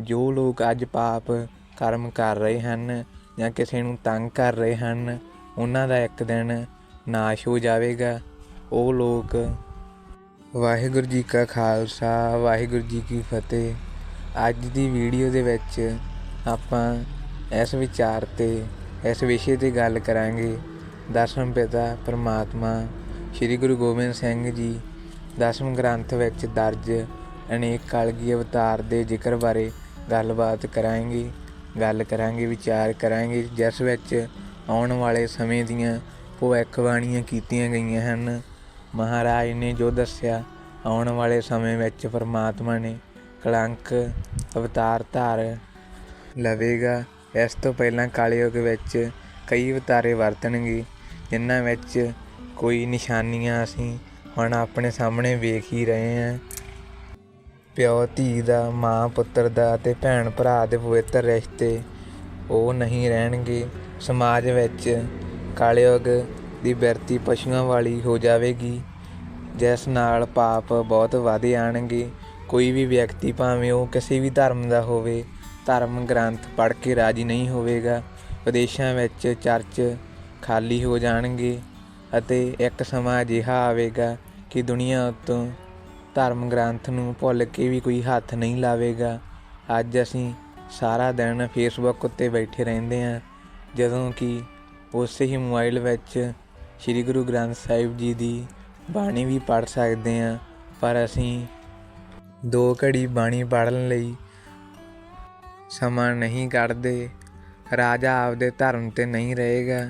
ਜੋ ਲੋਕ ਅੱਜ ਪਾਪ ਕਰਮ ਕਰ ਰਹੇ ਹਨ ਜਾਂ ਕਿਸੇ ਨੂੰ ਤੰਗ ਕਰ ਰਹੇ ਹਨ, ਉਹਨਾਂ ਦਾ ਇੱਕ ਦਿਨ ਨਾਸ਼ ਹੋ ਜਾਵੇਗਾ। ਉਹ ਲੋਕ, ਵਾਹਿਗੁਰੂ ਜੀ ਕਾ ਖਾਲਸਾ, ਵਾਹਿਗੁਰੂ ਜੀ ਕੀ ਫਤਿਹ। ਅੱਜ ਦੀ ਵੀਡੀਓ ਦੇ ਵਿੱਚ ਆਪਾਂ ਇਸ ਵਿਚਾਰ ਤੇ, ਇਸ ਵਿਸ਼ੇ ਤੇ ਗੱਲ ਕਰਾਂਗੇ। ਦਸਮ ਪਿਤਾ ਪਰਮਾਤਮਾ, ਸ੍ਰੀ ਗੁਰੂ ਗੋਬਿੰਦ ਸਿੰਘ ਜੀ। ਦਸਮ ਗ੍ਰੰਥ ਵਿੱਚ ਦਰਜ ਅਨੇਕ ਕਲਗੀ ਅਵਤਾਰ ਦੇ ਜ਼ਿਕਰ ਬਾਰੇ ਗੱਲਬਾਤ ਕਰਾਂਗੇ, ਗੱਲ ਕਰਾਂਗੇ, ਵਿਚਾਰ ਕਰਾਂਗੇ। ਜਿਸ ਵਿੱਚ ਆਉਣ ਵਾਲੇ ਸਮੇਂ ਦੀਆਂ ਭਵਿੱਖਬਾਣੀਆਂ ਕੀਤੀਆਂ ਗਈਆਂ ਹਨ। ਮਹਾਰਾਜ ਨੇ ਜੋ ਦੱਸਿਆ, ਆਉਣ ਵਾਲੇ ਸਮੇਂ ਵਿੱਚ ਪਰਮਾਤਮਾ ਨੇ ਕਲੰਕ ਅਵਤਾਰ ਧਾਰ ਲਵੇਗਾ। ਇਸ ਤੋਂ ਪਹਿਲਾਂ ਕਲਯੁਗ ਵਿੱਚ ਕਈ ਅਵਤਾਰੇ ਵਰਤਣਗੇ, ਜਿਨ੍ਹਾਂ ਵਿੱਚ ਕੋਈ ਨਿਸ਼ਾਨੀਆਂ ਅਸੀਂ ਹੁਣ ਆਪਣੇ ਸਾਹਮਣੇ ਵੇਖ ਹੀ ਰਹੇ ਹਾਂ। ਪਿਓ, ਧੀ ਦਾ, ਮਾਂ, ਪੁੱਤਰ ਦਾ ਅਤੇ ਭੈਣ ਭਰਾ ਦੇ ਪਵਿੱਤਰ ਰਿਸ਼ਤੇ ਉਹ ਨਹੀਂ ਰਹਿਣਗੇ। ਸਮਾਜ ਵਿੱਚ ਕਲਯੁਗ ਦੀ ਬਿਰਤੀ ਪਸ਼ੂਆਂ ਵਾਲੀ ਹੋ ਜਾਵੇਗੀ। ਜਿਸ ਨਾਲ ਪਾਪ ਬਹੁਤ ਵਧ ਜਾਣਗੇ। ਕੋਈ ਵੀ ਵਿਅਕਤੀ ਭਾਵੇਂ ਉਹ ਕਿਸੇ ਵੀ ਧਰਮ ਦਾ ਹੋਵੇ, ਧਰਮ ਗ੍ਰੰਥ ਪੜ੍ਹ ਕੇ ਰਾਜੀ ਨਹੀਂ ਹੋਵੇਗਾ। ਵਿਦੇਸ਼ਾਂ ਵਿੱਚ ਚਰਚ ਖਾਲੀ ਹੋ ਜਾਣਗੇ ਅਤੇ ਇੱਕ ਸਮਾਂ ਅਜਿਹਾ ਆਵੇਗਾ ਕਿ ਦੁਨੀਆ ਤੋਂ ਧਰਮ ਗ੍ਰੰਥ ਨੂੰ ਭੁੱਲ ਕੇ ਵੀ ਕੋਈ ਹੱਥ ਨਹੀਂ ਲਾਵੇਗਾ। ਅੱਜ ਅਸੀਂ ਸਾਰਾ ਦਿਨ ਫੇਸਬੁੱਕ ਉੱਤੇ ਬੈਠੇ ਰਹਿੰਦੇ ਹਾਂ, ਜਦੋਂ ਕਿ ਉਸੇ ਹੀ ਮੋਬਾਈਲ ਵਿੱਚ ਸ੍ਰੀ ਗੁਰੂ ਗ੍ਰੰਥ ਸਾਹਿਬ ਜੀ ਦੀ ਬਾਣੀ ਵੀ ਪੜ੍ਹ ਸਕਦੇ ਹਾਂ, ਪਰ ਅਸੀਂ ਦੋ ਘੜੀ ਬਾਣੀ ਪੜ੍ਹਨ ਲਈ ਸਮਾਂ ਨਹੀਂ ਕੱਢਦੇ। ਰਾਜਾ ਆਪਦੇ ਧਰਮ ਤੇ ਨਹੀਂ ਰਹੇਗਾ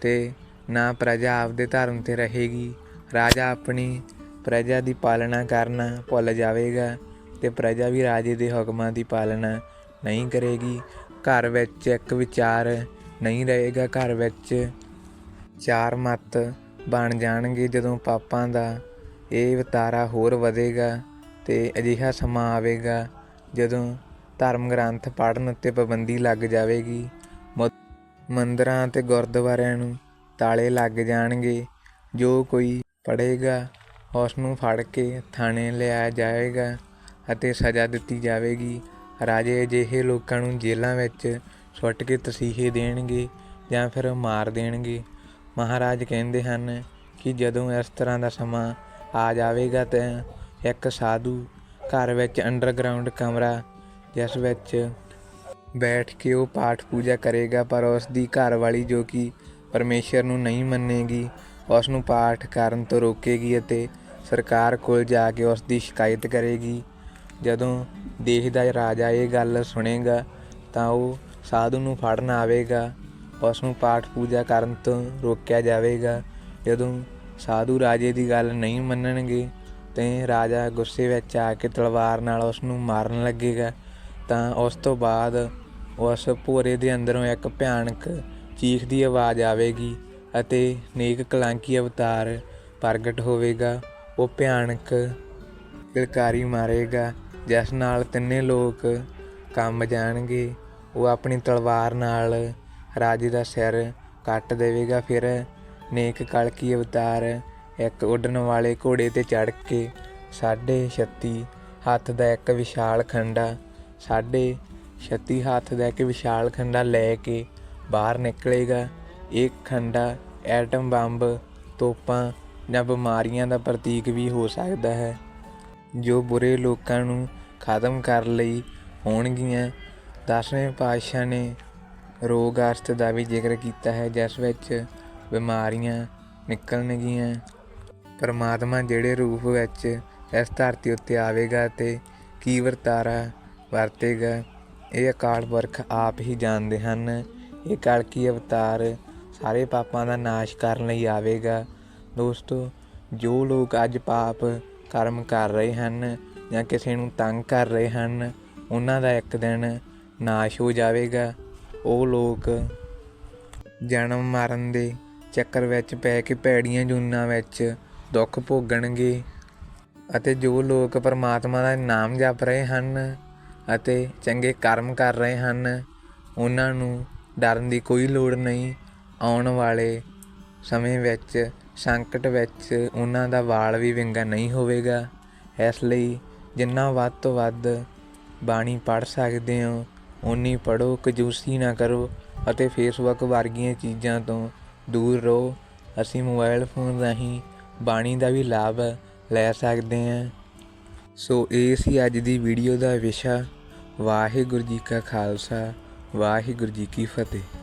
ਤੇ ਨਾ ਪ੍ਰਜਾ ਆਪਦੇ ਧਰਮ ਤੇ ਰਹੇਗੀ। ਰਾਜਾ ਆਪਣੀ ਪ੍ਰਜਾ ਦੀ ਪਾਲਣਾ ਕਰਨਾ ਭੁੱਲ ਜਾਵੇਗਾ ਤੇ ਪ੍ਰਜਾ ਵੀ ਰਾਜੇ ਦੇ ਹੁਕਮਾਂ ਦੀ ਪਾਲਣਾ ਨਹੀਂ ਕਰੇਗੀ। ਘਰ ਵਿੱਚ ਇੱਕ ਵਿਚਾਰ ਨਹੀਂ ਰਹੇਗਾ। ਘਰ ਵਿੱਚ ਚਾਰ ਮਤ ਬਣ ਜਾਣਗੇ। ਜਦੋਂ ਪਾਪਾਂ ਦਾ ਇਹ ਵਤਾਰਾ ਹੋਰ ਵਧੇਗਾ ਤੇ ਅਜਿਹਾ ਸਮਾਂ ਆਵੇਗਾ ਜਦੋਂ ਧਰਮ ਗ੍ਰੰਥ ਪੜ੍ਹਨ ਉੱਤੇ ਪਾਬੰਦੀ ਲੱਗ ਜਾਵੇਗੀ। ਮ- ਮੰਦਿਰਾਂ ਤੇ ਗੁਰਦੁਆਰਿਆਂ ਨੂੰ ਤਾਲੇ ਲੱਗ ਜਾਣਗੇ। ਜੋ ਕੋਈ ਪੜ੍ਹੇਗਾ ਉਸ ਨੂੰ ਫੜ ਕੇ ਥਾਣੇ ਲਿਆਇਆ ਜਾਵੇਗਾ ਅਤੇ ਸਜ਼ਾ ਦਿੱਤੀ ਜਾਵੇਗੀ। ਰਾਜੇ ਅਜਿਹੇ ਲੋਕਾਂ ਨੂੰ ਜੇਲ੍ਹਾਂ ਵਿੱਚ ਸੁੱਟ ਕੇ ਤਸੀਹੇ ਦੇਣਗੇ ਜਾਂ ਫਿਰ ਮਾਰ ਦੇਣਗੇ। ਮਹਾਰਾਜ ਕਹਿੰਦੇ ਹਨ ਕਿ ਜਦੋਂ ਇਸ ਤਰ੍ਹਾਂ ਦਾ ਸਮਾਂ ਆ ਜਾਵੇਗਾ ਤਾਂ ਇੱਕ ਸਾਧੂ ਘਰ ਵਿੱਚ ਅੰਡਰਗਰਾਉਂਡ ਕਮਰਾ, ਜਿਸ ਵਿੱਚ ਬੈਠ ਕੇ ਉਹ ਪਾਠ ਪੂਜਾ ਕਰੇਗਾ, ਪਰ ਉਸ ਦੀ ਘਰ ਵਾਲੀ ਜੋ ਕਿ ਪਰਮੇਸ਼ਰ ਨੂੰ ਨਹੀਂ ਮੰਨੇਗੀ ਉਸ ਨੂੰ ਪਾਠ ਕਰਨ ਤੋਂ ਰੋਕੇਗੀ ਅਤੇ ਸਰਕਾਰ ਕੋਲ ਜਾ ਕੇ ਉਸ ਦੀ ਸ਼ਿਕਾਇਤ ਕਰੇਗੀ। ਜਦੋਂ ਦੇਸ਼ ਦਾ ਰਾਜਾ ਇਹ ਗੱਲ ਸੁਣੇਗਾ, ਤਾਂ ਉਹ ਸਾਧੂ ਨੂੰ ਫੜਨ ਆਵੇਗਾ। ਉਸ ਨੂੰ ਪਾਠ ਪੂਜਾ ਕਰਨ ਤੋਂ ਰੋਕਿਆ ਜਾਵੇਗਾ। ਜਦੋਂ ਸਾਧੂ ਰਾਜੇ ਦੀ ਗੱਲ ਨਹੀਂ ਮੰਨਣਗੇ, ਤੇ ਰਾਜਾ ਗੁੱਸੇ ਵਿੱਚ ਆ ਕੇ ਤਲਵਾਰ ਨਾਲ ਉਸ ਨੂੰ ਮਾਰਨ ਲੱਗੇਗਾ, ਤਾਂ ਉਸ ਤੋਂ ਬਾਅਦ ਉਸ ਭੋਰੇ ਦੇ ਅੰਦਰੋਂ ਇੱਕ ਭਿਆਨਕ ਚੀਖ ਦੀ ਆਵਾਜ਼ ਆਵੇਗੀ। ਅਤੇ ਨੇਕ ਕਲਾਂਕੀ ਅਵਤਾਰ ਪ੍ਰਗਟ ਹੋਵੇਗਾ, ਉਹ ਭਿਆਨਕ ਕਿਲਕਾਰੀ ਮਾਰੇਗਾ, ਜਿਸ ਨਾਲ ਤਿੰਨੇ ਲੋਕ ਕੰਮ ਜਾਣਗੇ। ਉਹ ਆਪਣੀ ਤਲਵਾਰ ਨਾਲ ਰਾਜੇ ਦਾ ਸਿਰ ਕੱਟ ਦੇਵੇਗਾ, ਫਿਰ ਨੇਕ ਕਲਕੀ ਅਵਤਾਰ ਇੱਕ ਉੱਡਣ ਵਾਲੇ ਘੋੜੇ ਤੇ ਚੜ੍ਹ ਕੇ ਸਾਢੇ 36 ਹੱਥ ਦਾ ਇੱਕ ਵਿਸ਼ਾਲ ਖੰਡਾ, ਸਾਢੇ 36 ਹੱਥ ਦਾ ਇੱਕ ਵਿਸ਼ਾਲ ਖੰਡਾ ਲੈ ਕੇ ਬਾਹਰ ਨਿਕਲੇਗਾ। ਇਹ ਖੰਡਾ, ਐਟਮ ਬੰਬ, ਤੋਪਾਂ ਜਾਂ ਬਿਮਾਰੀਆਂ ਦਾ ਪ੍ਰਤੀਕ ਵੀ ਹੋ ਸਕਦਾ ਹੈ, ਜੋ ਬੁਰੇ ਲੋਕਾਂ ਨੂੰ ਖਤਮ ਕਰਨ ਲਈ ਹੋਣਗੀਆਂ। ਦਸਵੇਂ ਪਾਤਸ਼ਾਹ ਨੇ ਰੋਗ ਅਰਥ ਦਾ ਵੀ ਜ਼ਿਕਰ ਕੀਤਾ ਹੈ, ਜਿਸ ਵਿੱਚ ਬਿਮਾਰੀਆਂ ਨਿਕਲਣਗੀਆਂ। ਪਰਮਾਤਮਾ ਜਿਹੜੇ ਰੂਪ ਵਿੱਚ ਇਸ ਧਰਤੀ ਉੱਤੇ ਆਵੇਗਾ ਤੇ ਕੀ ਵਰਤਾਰਾ ਵਰਤੇਗਾ, ਇਹ ਅਕਾਲ ਪੁਰਖ ਆਪ ਹੀ ਜਾਣਦੇ ਹਨ। ਇਹ ਕਲਕੀ ਅਵਤਾਰ ਸਾਰੇ ਪਾਪਾਂ ਦਾ ਨਾਸ਼ ਕਰਨ ਲਈ ਆਵੇਗਾ। ਦੋਸਤੋ, ਜੋ ਲੋਕ ਅੱਜ ਪਾਪ ਕਰਮ ਕਰ ਰਹੇ ਹਨ ਜਾਂ ਕਿਸੇ ਨੂੰ ਤੰਗ ਕਰ ਰਹੇ ਹਨ, ਉਹਨਾਂ ਦਾ ਇੱਕ ਦਿਨ ਨਾਸ਼ ਹੋ ਜਾਵੇਗਾ। ਉਹ ਲੋਕ ਜਨਮ ਮਰਨ ਦੇ ਚੱਕਰ ਵਿੱਚ ਪੈ ਕੇ ਭੈੜੀਆਂ ਜੂਨਾਂ ਵਿੱਚ ਦੁੱਖ ਭੋਗਣਗੇ ਅਤੇ ਜੋ ਲੋਕ ਪਰਮਾਤਮਾ ਦਾ ਨਾਮ ਜਪ ਰਹੇ ਹਨ ਅਤੇ ਚੰਗੇ ਕਰਮ ਕਰ ਰਹੇ ਹਨ, ਉਹਨਾਂ ਨੂੰ ਡਰਨ ਦੀ ਕੋਈ ਲੋੜ ਨਹੀਂ। ਆਉਣ ਵਾਲੇ ਸਮੇਂ ਵਿੱਚ, ਸੰਕਟ ਵਿੱਚ ਉਹਨਾਂ ਦਾ ਵਾਲ ਵੀ ਵਿੰਗਾ ਨਹੀਂ ਹੋਵੇਗਾ। ਇਸ ਲਈ ਜਿੰਨਾ ਵੱਧ ਤੋਂ ਵੱਧ ਬਾਣੀ ਪੜ੍ਹ ਸਕਦੇ ਹੋ ਉਨੀ ਪੜ੍ਹੋ, ਕਜੂਸੀ ਨਾ ਕਰੋ ਅਤੇ ਫੇਸਬੁੱਕ ਵਰਗੀਆਂ ਚੀਜ਼ਾਂ ਤੋਂ ਦੂਰ ਰਹੋ। ਅਸੀਂ ਮੋਬਾਈਲ ਫੋਨ ਰਾਹੀਂ ਬਾਣੀ ਦਾ ਵੀ ਲਾਭ ਲੈ ਸਕਦੇ ਹਾਂ। ਸੋ ਇਹ ਸੀ ਅੱਜ ਦੀ ਵੀਡੀਓ ਦਾ ਵਿਸ਼ਾ। ਵਾਹਿਗੁਰੂ ਜੀ ਕਾ ਖਾਲਸਾ, ਵਾਹਿਗੁਰੂ ਜੀ ਕੀ ਫਤਿਹ।